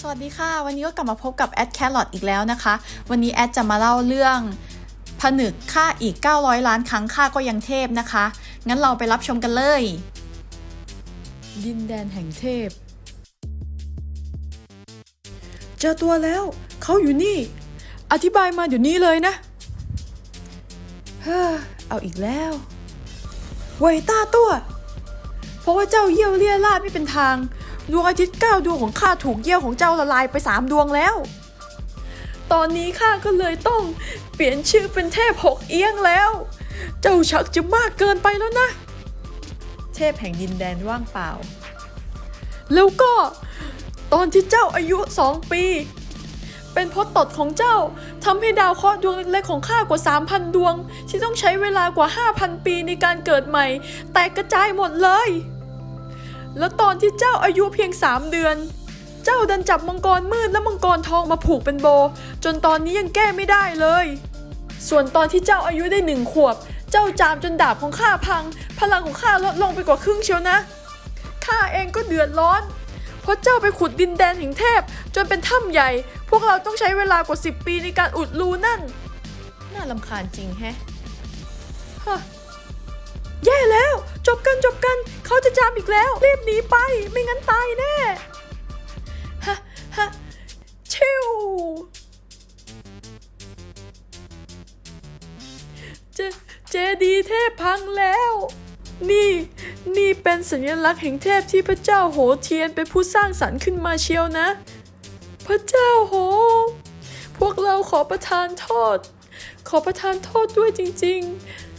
สวัสดีค่ะ วันนี้ก็กลับมาพบกับแอดแครอทอีกแล้วนะคะ วันนี้แอดจะมาเล่าเรื่องผนึกค่าอีก 900 ล้านครั้งค่าก็ยังเทพนะคะ งั้นเราไปรับชมกันเลย ดินแดนแห่งเทพ เจอตัวแล้ว เขาอยู่นี่ อธิบายมาเดี๋ยวนี้เลยนะ เฮ้อเอาอีกแล้วเวต้าตัว เพราะว่าเจ้าเยี่ยวเลี่ยราดไม่เป็นทาง ดวงอาทิตย์เก้าดวงของข้าถูกเยี่ยวของเจ้าละลายไปสามดวงแล้ว ตอนนี้ข้าก็เลยต้องเปลี่ยนชื่อเป็นเทพหกเอี้ยงแล้ว เจ้าชักจะมากเกินไปแล้วนะ เทพแห่งดินแดนว่างเปล่า แล้วก็ตอนที่เจ้าอายุสองปี เป็นเพราะตดของเจ้าทำให้ดาวเคราะห์ดวงเล็กๆของข้ากว่า 3,000 ดวง ที่ต้องใช้เวลากว่า 5,000 ปีในการเกิดใหม่ แตกกระจายหมดเลย แล้วตอนที่เจ้าอายุเพียง3เดือน เจ้าดันจับมังกรมืดและมังกรทองมาผูกเป็นโบ จนตอนนี้ยังแก้ไม่ได้เลย ส่วนตอนที่เจ้าอายุได้หนึ่งขวบ เจ้าจามจนดาบของข้าพัง พลังของข้าลดลงไปกว่าครึ่งเชียวนะข้าเองก็เดือดร้อน เพราะเจ้าไปขุดดินแดนแห่งเทพ จนเป็นถ้ำใหญ่ พวกเราต้องใช้เวลากว่า 10 ปีในการอุดรูนั่น น่าลำคาญจริงแฮะฮะ แย่แล้ว จบกันจบกันเขาจะจามอีกแล้วรีบหนีไปไม่งั้นตายแน่ฮะฮะชิวเจเจดีเทพพังแล้ว นี่ นี่เป็นสัญลักษณ์แห่งเทพที่พระเจ้าโหเทียนเป็นผู้สร้างสรรค์ขึ้นมาเชียวนะ พระเจ้าโห พวกเราขอประทานโทษ ขอประทานโทษด้วยจริง ๆ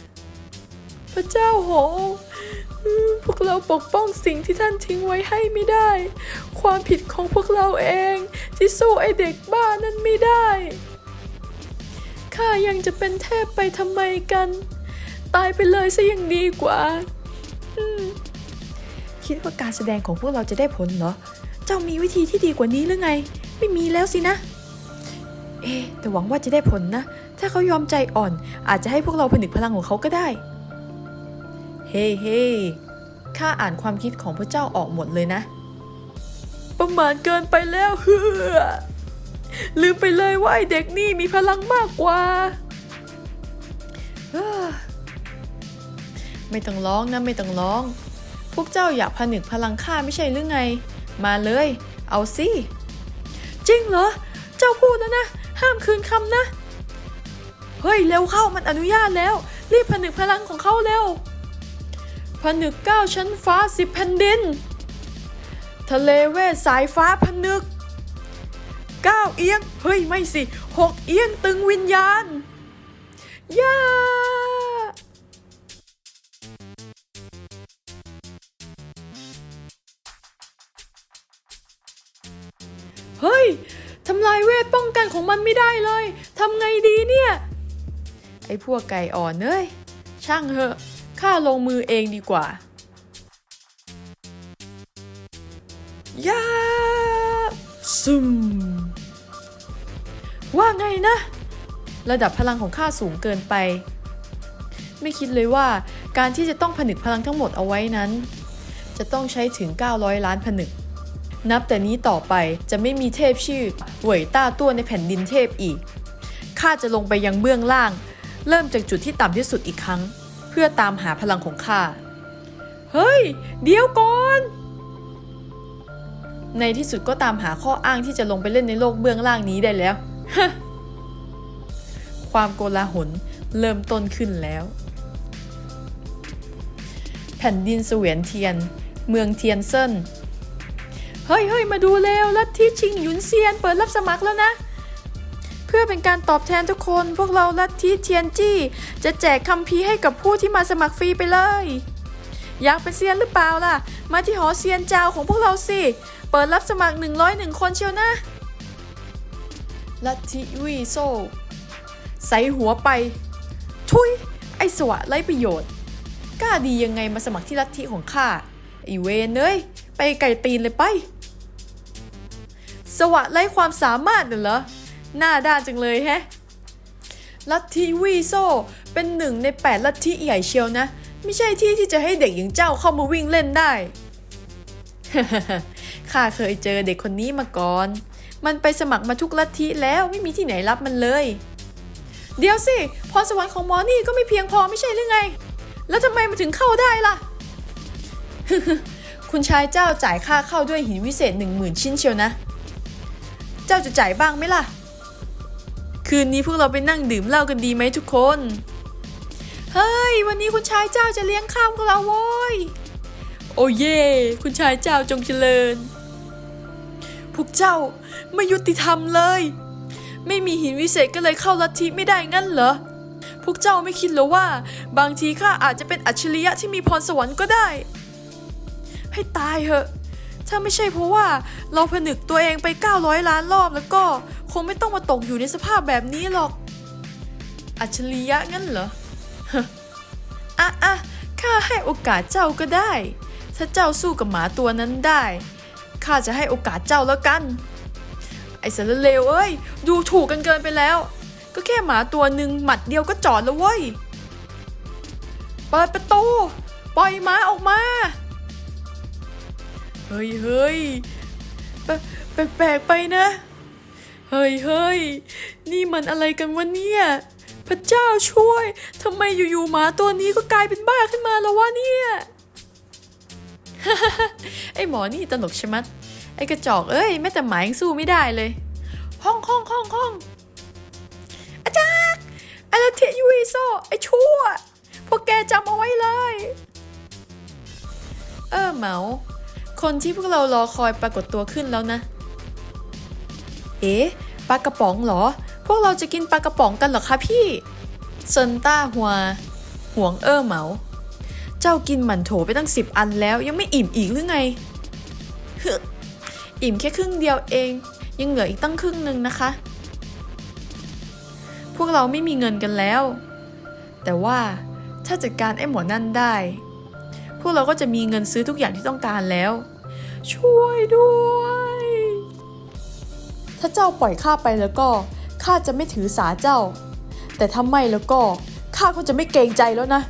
พระเจ้าโห พวกเราปกป้องสิ่งที่ท่านทิ้งไว้ให้ไม่ได้ ความผิดของพวกเราเองที่สู้ไอเด็กบ้านั้นไม่ได้ ข้ายังจะเป็นเทพไปทำไมกัน ตายไปเลยซะยังดีกว่า คิดว่าการแสดงของพวกเราจะได้ผลเหรอ เจ้ามีวิธีที่ดีกว่านี้หรือไง ไม่มีแล้วสินะ เอ๊แต่หวังว่าจะได้ผลนะ ถ้าเขายอมใจอ่อน อาจจะให้พวกเราผนึกพลังของเขาก็ได้ เฮ้เฮ้ข้าอ่านความคิดของพระเจ้าออกหมดเลยนะ ประมาณเกินไปแล้วเฮือลืมไปเลยว่าไอเด็กนี่มีพลังมากกว่า ไม่ต้องร้องนะไม่ต้องร้อง พวกเจ้าอยากผนึกพลังข้าไม่ใช่หรือไง มาเลย เอาสิจริงเหรอ เจ้าพูดแล้วนะ ห้ามคืนคำนะ เฮ้ย เร็วเข้ามันอนุญาตแล้ว รีบผนึกพลังของเขาเร็ว ผนึกเก้าชั้นฟ้าสิบแผ่นดิน ทะเลเวทสายฟ้าผนึกเก้าเอียง เฮ้ย ไม่สิหกเอียงตึงวิญญาณ ย่าเฮ้ย ทำลายเวทป้องกันของมันไม่ได้เลย ทำไงดีเนี่ย ไอ้พวกไก่อ่อนเอ้ย ช่างเหอะ ข้าลงมือเองดีกว่า ยาซึม ว่าไงนะ ระดับพลังของข้าสูงเกินไป ไม่คิดเลยว่าการที่จะต้องผนึกพลังทั้งหมดเอาไว้นั้น จะต้องใช้ถึง 900 ล้านผนึก นับแต่นี้ต่อไปจะไม่มีเทพชื่อเหวยต้าตัวในแผ่นดินเทพอีก ข้าจะลงไปยังเบื้องล่าง เริ่มจากจุดที่ต่ำที่สุดอีกครั้งเพื่อตามหาพลังของข้า เฮ้ย เดี๋ยวก่อน ในที่สุดก็ตามหาข้ออ้างที่จะลงไปเล่นในโลกเบื้องล่างนี้ได้แล้ว ความโกลาหลเริ่มต้นขึ้นแล้ว แผ่นดินเสวียนเทียน เมืองเทียนเซินเฮ้ยเฮ้ยมาดูเร็วลัทธิชิงหยุนเซียน เปิดรับสมัครแล้วนะ เพื่อเป็นการตอบแทนทุกคน พวกเราลัทธิเทียนจี้ จะแจกคัมภีร์ให้กับผู้ที่มาสมัครฟรีไปเลย อยากเป็นเซียนหรือเปล่าล่ะ มาที่หอเซียนเจ้าของพวกเราสิ เปิดรับสมัคร 101 คนเชียวนะลัทธิวีโซใส่หัวไป ทุย ไอสวะไรประโยชน์ กล้าดียังไงมาสมัครที่ลัทธิของข้าไอเวนเอ้ย ไปไก่ตีนเลยไป สวะไรความสามารถน่ะเหรอ หน้าด้านจังเลยแฮะ ลัทธิวีโซเป็นหนึ่งในแปดลัทธิใหญ่เชียวนะ ไม่ใช่ที่ที่จะให้เด็กอย่างเจ้าเข้ามาวิ่งเล่นได้ ข้าเคยเจอเด็กคนนี้มาก่อน มันไปสมัครมาทุกลัทธิแล้วไม่มีที่ไหนรับมันเลย เดี๋ยวสิ พรสวรรค์ของหมอนี่ก็ไม่เพียงพอไม่ใช่หรือไง แล้วทำไมมันถึงเข้าได้ล่ะ คุณชายเจ้าจ่ายค่าเข้าด้วยหินวิเศษหนึ่งหมื่นชิ้นเชียวนะ เจ้าจะจ่ายบ้างไหมล่ะ คืนนี้พวกเราไปนั่งดื่มเหล้ากันดีไหมทุกคน เฮ้ย วันนี้คุณชายเจ้าจะเลี้ยงข้าวพวกเราโว้ย โอ้เย่คุณชายเจ้าจงเจริญ พวกเจ้าไม่ยุติธรรมเลย ไม่มีหินวิเศษก็เลยเข้าลัทธิไม่ได้งั้นเหรอ พวกเจ้าไม่คิดเหรอว่า บางทีข้าอาจจะเป็นอัจฉริยะที่มีพรสวรรค์ก็ได้ ให้ตายเหอะ ถ้าไม่ใช่เพราะว่าเราผนึกตัวเองไป 900 ล้านรอบแล้วก็คงไม่ต้องมาตกอยู่ในสภาพแบบนี้หรอก อัจฉริยะงั้นเหรออะอะข้าให้โอกาสเจ้าก็ได้ ถ้าเจ้าสู้กับหมาตัวนั้นได้ข้าจะให้โอกาสเจ้าแล้วกัน ไอ้สารเลวเอ้ย ดูถูกกันเกินไปแล้ว ก็แค่หมาตัวหนึ่งหมัดเดียวก็จอดแล้วเว้ย เปิดประตู ปล่อยหมาออกมา เฮ้ยเฮ้ยแปลแปลกๆไปนะ เฮ้ยเฮ้ยนี่มันอะไรกันวะเนี่ย พระเจ้าช่วยทำไมอยู่ๆหมาตัวนี้ก็กลายเป็นบ้าขึ้นมาแล้ววะเนี่ยไอหมอนี่ตลกชะมัด ไอกระจอกเอ้ยแม้แต่หมายังสู้ไม่ได้เลยห้องห้องห้องห้องอาจารย์อาราเทยูอิโซไอชั่ว พวกแกจำเอาไว้เลย เออเหมา คนที่พวกเรารอคอยปรากฏตัวขึ้นแล้วนะ เอ๊ะปลากระป๋องเหรอ พวกเราจะกินปลากระป๋องกันเหรอคะพี่เซินต้าหัวห่วงเออเหมา เจ้ากินหมันโถไปตั้งสิบอันแล้วยังไม่อิ่มอีกหรือไงฮึอิ่มแค่ครึ่งเดียวเอง ยังเหลืออีกตั้งครึ่งหนึ่งนะคะ พวกเราไม่มีเงินกันแล้ว แต่ว่าถ้าจัดการไอ้หมอนั่นได้ พวกเราก็จะมีเงินซื้อทุกอย่างที่ต้องการแล้ว ช่วยด้วย ถ้าเจ้าปล่อยข้าไปแล้วก็ข้าจะไม่ถือสาเจ้า แต่ถ้าไม่แล้วก็ข้าก็จะไม่เกรงใจแล้วนะ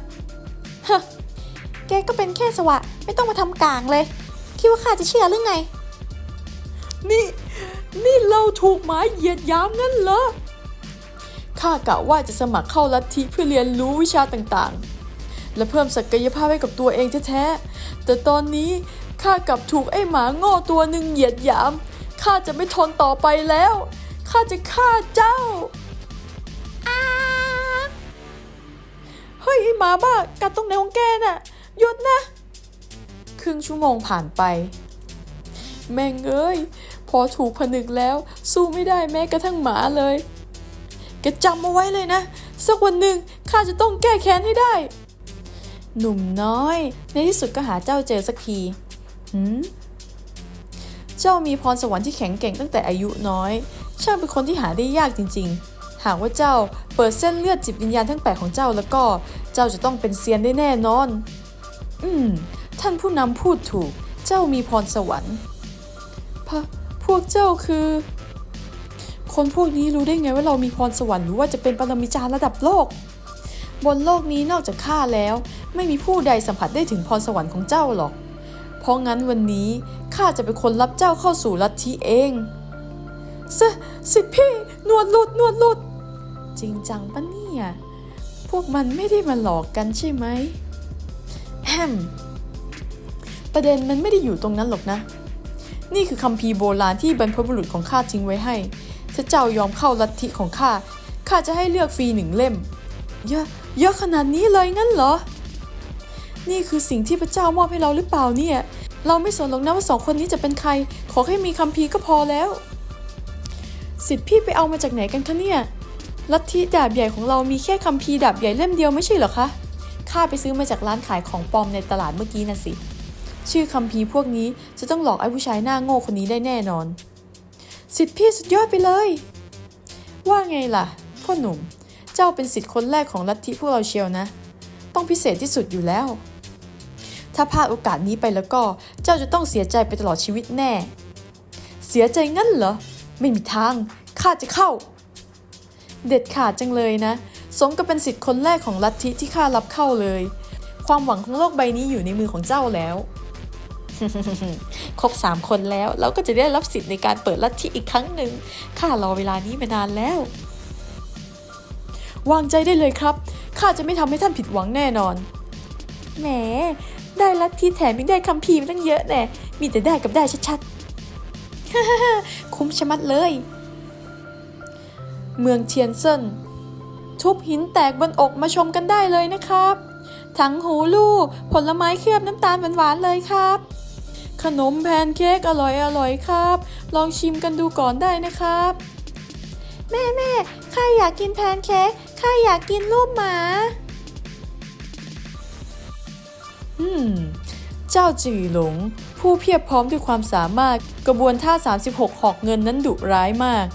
ฮะแกก็เป็นแค่สวะ ไม่ต้องมาทำกลางเลย คิดว่าข้าจะเชื่อหรือไง นี่ นี่เราถูกหมายเหยียดหยามงั้นเหรอข้ากะว่าจะสมัครเข้าลัทธิเพื่อเรียนรู้วิชาต่างๆ และเพิ่มศักยภาพให้กับตัวเองแท้ๆแต่ตอนนี้ข้ากลับถูกไอ้หมาโง่ตัวหนึ่งเหยียดหยามข้าจะไม่ทนต่อไปแล้วข้าจะฆ่าเจ้าเฮ้ยไอ้หมาบ้ากัดตรงไหนของแกน่ะหยุดนะ ครึ่งชั่วโมงผ่านไป แม่งเอ้ยพอถูกผนึกแล้วสู้ไม่ได้แม้กระทั่งหมาเลยแกจำเอาไว้เลยนะ สักวันหนึ่งข้าจะต้องแก้แค้นให้ได้ หนุ่มน้อย ในที่สุดก็หาเจ้าเจอสักทีหืมเจ้ามีพรสวรรค์ที่แข็งแกร่งตั้งแต่อายุน้อย ช่างเป็นคนที่หาได้ยากจริง ๆ หากว่าเจ้าเปิดเส้นเลือดจิตวิญญาณทั้งแปดของเจ้าแล้วก็เจ้าจะต้องเป็นเซียนได้แน่นอน อืม ท่านผู้นำพูดถูก เจ้ามีพรสวรรค์พะพวกเจ้าคือ คนพวกนี้รู้ได้ไงว่าเรามีพรสวรรค์หรือว่าจะเป็นปรมาจารย์ระดับโลก บนโลกนี้นอกจากข้าแล้ว ไม่มีผู้ใดสัมผัสได้ถึงพรสวรรค์ของเจ้าหรอก เพราะงั้นวันนี้ข้าจะเป็นคนรับเจ้าเข้าสู่ลัทธิเองสสิที่นวดหลุดนวดหลุด จริงจังปะเนี่ยพวกมันไม่ได้มาหลอกกันใช่ไหมแฮมประเด็นมันไม่ได้อยู่ตรงนั้นหรอกนะ นี่คือคัมภีร์โบราณที่บรรพบุรุษของข้าทิ้งไว้ให้ ถ้าเจ้ายอมเข้าลัทธิของข้า ข้าจะให้เลือกฟรีหนึ่งเล่ม เยอะ เยอะขนาดนี้เลยงั้นเหรอ นี่คือสิ่งที่พระเจ้ามอบให้เราหรือเปล่าเนี่ย เราไม่สนหรอกนะว่าสองคนนี้จะเป็นใคร ขอแค่มีคัมภีร์ก็พอแล้ว สิทธิ์พี่ไปเอามาจากไหนกันคะเนี่ย ลัทธิดาบใหญ่ของเรามีแค่คัมภีร์ดาบใหญ่เล่มเดียวไม่ใช่เหรอคะ ข้าไปซื้อมาจากร้านขายของปลอมในตลาดเมื่อกี้น่ะสิ ชื่อคัมภีร์พวกนี้จะต้องหลอกไอ้ผู้ชายหน้าโง่คนนี้ได้แน่นอน สิทธิ์พี่สุดยอดไปเลย ว่าไงล่ะพ่อหนุ่ม เจ้าเป็นสิทธิ์คนแรกของลัทธิพวกเราเชียวนะ ต้องพิเศษที่สุดอยู่แล้ว ถ้าพลาดโอกาสนี้ไปแล้วก็เจ้าจะต้องเสียใจไปตลอดชีวิตแน่ เสียใจงั้นเหรอ ไม่มีทาง ข้าจะเข้า เด็ดขาดจังเลยนะ สมกับเป็นสิทธิ์คนแรกของลัทธิที่ข้ารับเข้าเลย ความหวังของโลกใบนี้อยู่ในมือของเจ้าแล้วครบสามคนแล้วเราก็จะได้รับสิทธิ์ในการเปิดลัทธิอีกครั้งหนึ่งข้ารอเวลานี้มานานแล้ว วางใจได้เลยครับ ข้าจะไม่ทำให้ท่านผิดหวังแน่นอน แหม ได้ลัทธิแถมยังได้คำพีร์มาตั้งเยอะแน่ มีแต่ได้กับได้ชัดๆ คุ้มชะมัดเลย เมืองเทียนเซินทุบหินแตกบนอกมาชมกันได้เลยนะครับ ทั้งหูลู่ผลไม้เคลือบน้ำตาลหวานๆเลยครับ ขนมแพนเค้กอร่อยๆครับ ลองชิมกันดูก่อนได้นะครับ แม่แม่ ข้าอยากกินแพนเค้กข้าอยากกินรูปหมา อืม เจ้าจือหลง ผู้เพียบพร้อมด้วยความสามารถกระบวนท่า 36 หอกเงินนั้นดุร้ายมาก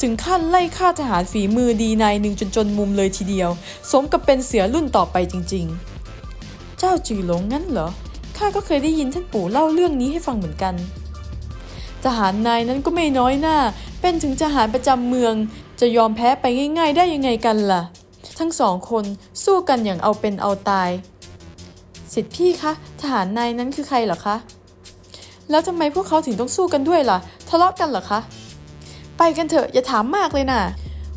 ถึงขั้นไล่ฆ่าทหารฝีมือดีนายหนึ่งจนจนมุมเลยทีเดียว สมกับเป็นเสือรุ่นต่อไปจริง ๆ เจ้าจือหลงงั้นเหรอข้าก็เคยได้ยินท่านปู่เล่าเรื่องนี้ให้ฟังเหมือนกันทหารนายนั้นก็ไม่น้อยหน้า เป็นถึงทหารประจำเมือง จะยอมแพ้ไปง่าย ๆ ได้ยังไงกันล่ะ ทั้งสองคนสู้กันอย่างเอาเป็นเอาตาย สิทธิพี่คะทหารนายนั้นคือใครเหรอคะ แล้วทำไมพวกเขาถึงต้องสู้กันด้วยล่ะ ทะเลาะกันเหรอคะ ไปกันเถอะอย่าถามมากเลยนะ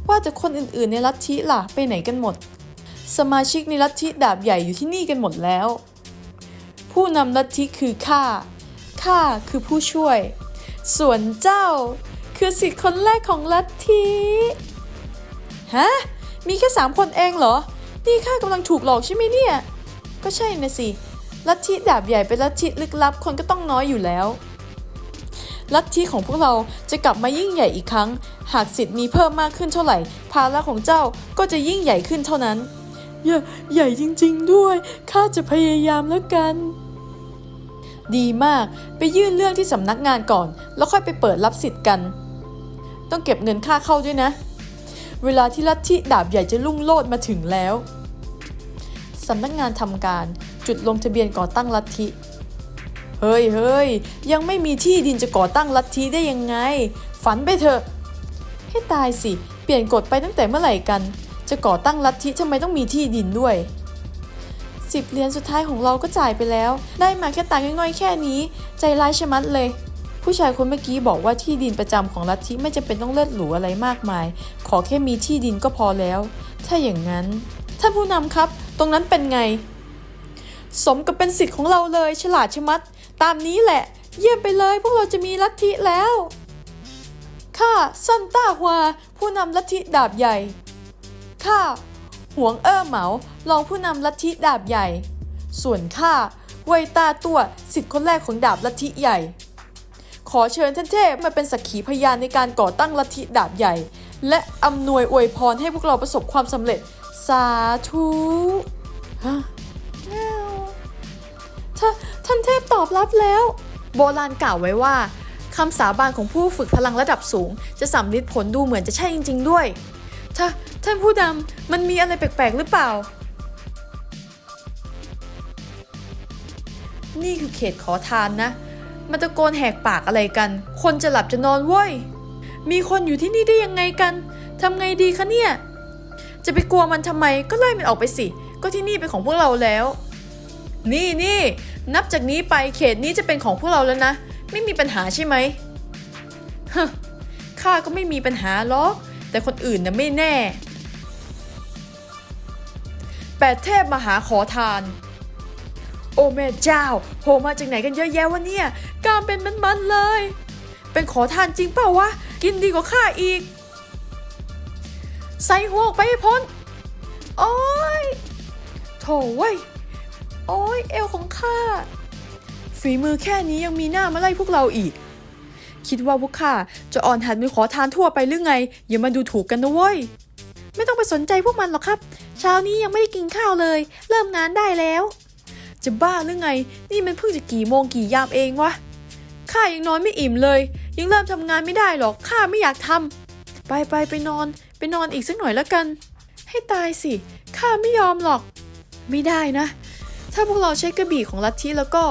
ว่าแต่คนอื่นๆในลัทธิล่ะไปไหนกันหมด สมาชิกในลัทธิดาบใหญ่อยู่ที่นี่กันหมดแล้ว ผู้นำลัทธิคือข้าข้าคือผู้ช่วย ส่วนเจ้า คือสิทธิ์คนแรกของลัทธิฮะ มีแค่สามคนเองเหรอ นี่ข้ากำลังถูกหลอกใช่ไหมเนี่ย ก็ใช่นะสิ ลัทธิดาบใหญ่เป็นลัทธิลึกลับคนก็ต้องน้อยอยู่แล้ว ลัทธิของพวกเราจะกลับมายิ่งใหญ่อีกครั้ง หากสิทธิ์มีเพิ่มมากขึ้นเท่าไหร่ ภาระของเจ้าก็จะยิ่งใหญ่ขึ้นเท่านั้นใหญ่ใหญ่จริงๆด้วย ข้าจะพยายามแล้วกัน ดีมาก ไปยื่นเรื่องที่สำนักงานก่อน แล้วค่อยไปเปิดรับสิทธิ์กัน ต้องเก็บเงินค่าเข้าด้วยนะ เวลาที่ลัทธิดาบใหญ่จะลุ่งโลดมาถึงแล้วสำนักงานทำการจุดลงทะเบียนก่อตั้งลัทธิเฮ้ยเฮ้ยยังไม่มีที่ดินจะก่อตั้งลัทธิได้ยังไง ฝันไปเถอะให้ตายสิ เปลี่ยนกฎไปตั้งแต่เมื่อไหร่กัน จะก่อตั้งลัทธิทำไมต้องมีที่ดินด้วยสิบเหรียญสุดท้ายของเราก็จ่ายไปแล้ว ได้มาแค่ตังค์ง่อยๆแค่นี้ ใจร้ายชะมัดเลย ผู้ชายคนเมื่อกี้บอกว่าที่ดินประจำของลัทธิไม่จำเป็นต้องเลิศหรูอะไรมากมาย ขอแค่มีที่ดินก็พอแล้ว ถ้าอย่างนั้นท่านผู้นำครับ ตรงนั้นเป็นไง สมกับเป็นสิทธิ์ของเราเลย ฉลาดชะมัด ตามนี้แหละ เยี่ยมไปเลยพวกเราจะมีลัทธิแล้วข้าซันต้าฮวาผู้นำลัทธิดาบใหญ่ข้าหวงเอ้อเหมารองผู้นำลัทธิดาบใหญ่ ส่วนข้าเวยตาตัวสิทธิ์คนแรกของดาบลัทธิใหญ่ ขอเชิญท่านเทพมาเป็นสักขีพยานในการก่อตั้งลัทธิดาบใหญ่ และอำนวยอวยพรให้พวกเราประสบความสำเร็จ สาธุฮะท่าท่านเทพตอบรับแล้ว โบราณกล่าวไว้ว่าคำสาบานของผู้ฝึกพลังระดับสูง จะสำลิดผลดูเหมือนจะใช่จริง ๆ ด้วยถ้าท่านผู้ดำมันมีอะไรแปลก ๆ หรือเปล่า นี่คือเขตขอทานนะ มันตะโกนแหกปากอะไรกัน คนจะหลับจะนอนเว้ย มีคนอยู่ที่นี่ได้ยังไงกันทำไงดีคะเนี่ย จะไปกลัวมันทำไมก็ไล่มันออกไปสิ ก็ที่นี่เป็นของพวกเราแล้ว นี่นี่นับจากนี้ไปเขตนี้จะเป็นของพวกเราแล้วนะ ไม่มีปัญหาใช่ไหมฮะข้าก็ไม่มีปัญหาหรอก แต่คนอื่นน่ะไม่แน่ แปดเทพมหาขอทาน อ้แม่เจ้าโผล่มาจากไหนกันเยอะแยะวะเนี่ยกล้ามเป็นมันๆเลย เป็นขอทานจริงเปล่าวะ กินดีกว่าข้าอีก ใส่หัวกไปให้พ้น โอ้ยโถเว้ย โอ้ยเอวของข้า ฝีมือแค่นี้ยังมีหน้ามาไล่พวกเราอีก คิดว่าพวกข้าจะอ่อนหัดมือขอทานทั่วไปหรือไง อย่ามาดูถูกกันนะเว้ยไม่ต้องไปสนใจพวกมันหรอกครับ เช้านี้ยังไม่ได้กินข้าวเลย เริ่มงานได้แล้ว จะบ้าหรือไง นี่มันเพิ่งจะกี่โมงกี่ยามเองวะ ข้ายังนอนไม่อิ่มเลย ยังเริ่มทำงานไม่ได้หรอก ข้าไม่อยากทำ ไปไปไปนอน ไปนอนอีกสักหน่อยแล้วกัน ให้ตายสิ ข้าไม่ยอมหรอก ไม่ได้นะ ถ้าพวกเราใช้กระบี่ของลัทธิแล้วก็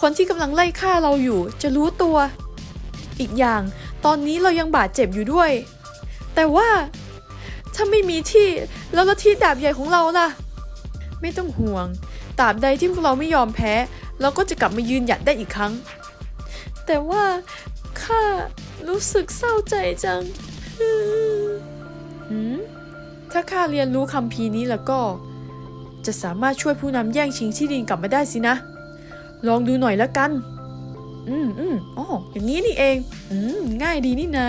คนที่กำลังไล่ฆ่าเราอยู่ จะรู้ตัว อีกอย่าง ตอนนี้เรายังบาดเจ็บอยู่ด้วย แต่ว่าถ้าไม่มีที่แล้วลัทธิดาบใหญ่ของเราล่ะ ไม่ต้องห่วง ตราบใดที่พวกเราไม่ยอมแพ้ เราก็จะกลับมายืนหยัดได้อีกครั้ง แต่ว่าข้ารู้สึกเศร้าใจจังหืมถ้าข้าเรียนรู้คำพีนี้แล้วก็ จะสามารถช่วยผู้นำแย่งชิงที่ดินกลับมาได้สินะ ลองดูหน่อยละกัน อืมอืมอ๋ออย่างนี้นี่เอง อืม ง่ายดีนี่นา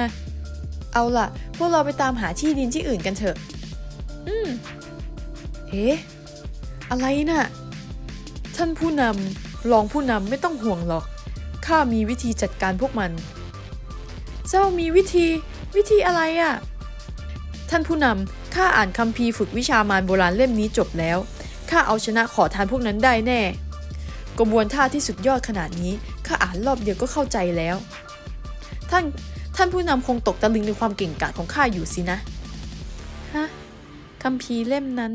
เอาล่ะ พวกเราไปตามหาที่ดินที่อื่นกันเถอะ อืม เอ๊ะ อะไรน่ะ ท่านผู้นำรองผู้นำไม่ต้องห่วงหรอก ข้ามีวิธีจัดการพวกมัน เจ้ามีวิธีวิธีอะไรอะ่ะ ท่านผู้นำข้าอ่านคัมภีฝึกวิชามารโบราณเล่มนี้จบแล้ว ข้าเอาชนะขอทานพวกนั้นได้แน่ กระบวนท่าที่สุดยอดขนาดนี้ ข้าอ่านรอบเดียวก็เข้าใจแล้ว ท่านท่านผู้นำคงตกตะลึงในความเก่งกาจของข้าอยู่สินะ ฮะคัมภีเล่มนั้น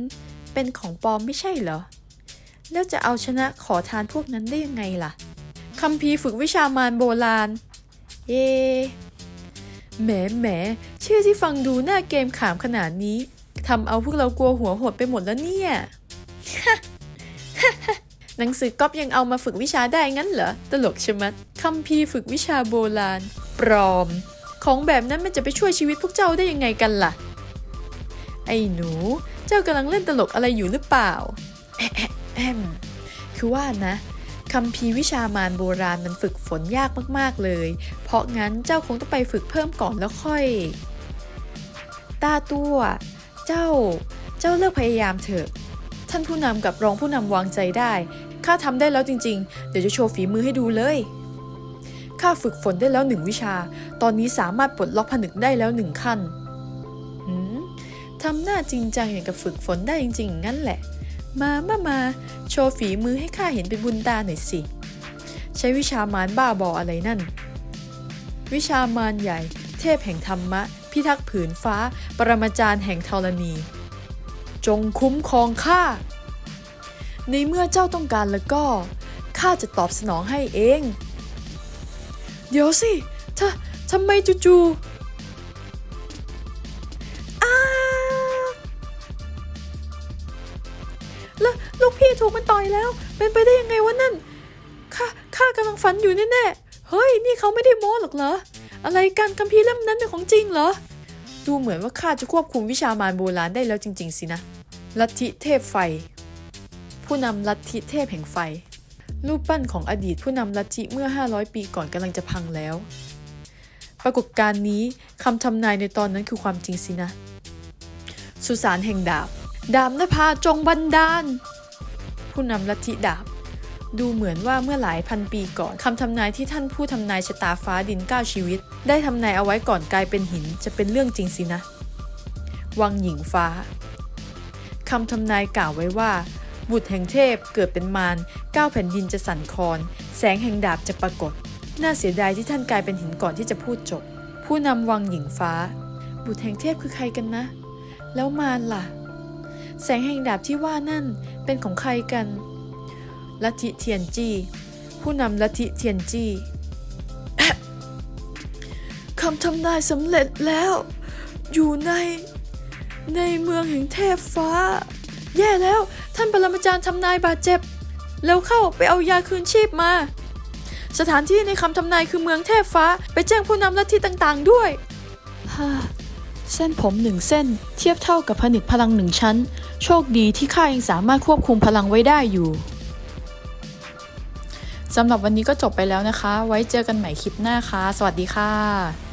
เป็นของปลอมไม่ใช่เหรอ แล้วจะเอาชนะขอทานพวกนั้นได้ยังไงล่ะคัมภีฝึกวิชามารโบราณ เยแหมแหมชื่อที่ฟังดูน่าเกมขามขนาดนี้ทำเอาพวกเรากลัวหัวหดไปหมดแล้วเนี่ยหนังสือก๊อปยังเอามาฝึกวิชาได้งั้นเหรอ ตลกชะมัดคัมภีฝึกวิชาโบราณ ปลอม ของแบบนั้นมันจะไปช่วยชีวิตพวกเจ้าได้ยังไงกันล่ะ ไอ้หนู เจ้ากำลังเล่นตลกอะไรอยู่หรือเปล่า แอมคือว่านะคัมภีวิชามารโบราณมันฝึกฝนยากมากๆเลย เพราะงั้นเจ้าคงต้องไปฝึกเพิ่มก่อนแล้วค่อย ตาตัว เจ้า เจ้าเลิกพยายามเถอะ ท่านผู้นำกับรองผู้นำวางใจได้ ข้าทำได้แล้วจริง ๆ เดี๋ยวจะโชว์ฝีมือให้ดูเลย ข้าฝึกฝนได้แล้วหนึ่งวิชา ตอนนี้สามารถปลดล็อกผนึกได้แล้วหนึ่งขั้นทำหน้าจริงจังอย่างกับฝึกฝนได้จริง ๆ งั้นแหละ มามามา โชว์ฝีมือให้ข้าเห็นเป็นบุญตาหน่อยสิ ใช้วิชามารบ้าบออะไรนั่น วิชามารใหญ่ เทพแห่งธรรมะ พิทักษ์ผืนฟ้า ปรมาจารย์แห่งธรณี จงคุ้มครองข้า ในเมื่อเจ้าต้องการแล้วก็ข้าจะตอบสนองให้เอง เดี๋ยวสิทะทำไมจู่ๆ อยแล้ว เป็นไปได้ยังไงวะนั่นข้าข้ากำลังฝันอยู่แน่ๆเฮ้ย นี่เขาไม่ได้โม้หรอกเหรอ อะไรกันคัมภีร์เล่มนั้นเป็นของจริงเหรอ ดูเหมือนว่าข้าจะควบคุมวิชามารโบราณได้แล้วจริง ๆ สินะ ลัทธิเทพไฟ ผู้นำลัทธิเทพแห่งไฟ รูปปั้นของอดีตผู้นำลัทธิเมื่อ 500 ปีก่อนกำลังจะพังแล้ว ปรากฏการณ์นี้คำทำนายในตอนนั้นคือความจริงสินะ สุสานแห่งดาบ ดาบนภาจงบันดาล ผู้นำลัทธิดาบ ดูเหมือนว่าเมื่อหลายพันปีก่อนคำทำนายที่ท่านผู้ทำนายชะตาฟ้าดินก้าชีวิต ได้ทำนายเอาไว้ก่อนกลายเป็นหินจะเป็นเรื่องจริงสินะ วังหญิงฟ้าคำทำนายกล่าวไว้ว่า บุตรแห่งเทพเกิดเป็นมารก้าแผ่นดินจะสั่นคลอน แสงแห่งดาบจะปรากฏ น่าเสียดายที่ท่านกลายเป็นหินก่อนที่จะพูดจบ ผู้นำวังหญิงฟ้า บุตรแห่งเทพคือใครกันนะ แล้วมารล่ะ แสงแห่งดาบที่ว่านั่นเป็นของใครกันลัทธิเทียนจี ผู้นำลัทธิเทียนจีคำทำนายสำเร็จแล้ว อยู่ใน ในเมืองแห่งเทพฟ้า แย่แล้วท่านปรมาจารย์ทำนายบาดเจ็บ แล้วเข้าไปเอายาคืนชีพมา สถานที่ในคำทำนายคือเมืองเทพฟ้า ไปแจ้งผู้นำลัทธิต่างๆด้วยฮ่า เส้นผมหนึ่งเส้น เทียบเท่ากับผนึกพลังหนึ่งชั้น โชคดีที่ข้ายังสามารถควบคุมพลังไว้ได้อยู่สำหรับวันนี้ก็จบไปแล้วนะคะ ไว้เจอกันใหม่คลิปหน้าค่ะ สวัสดีค่ะ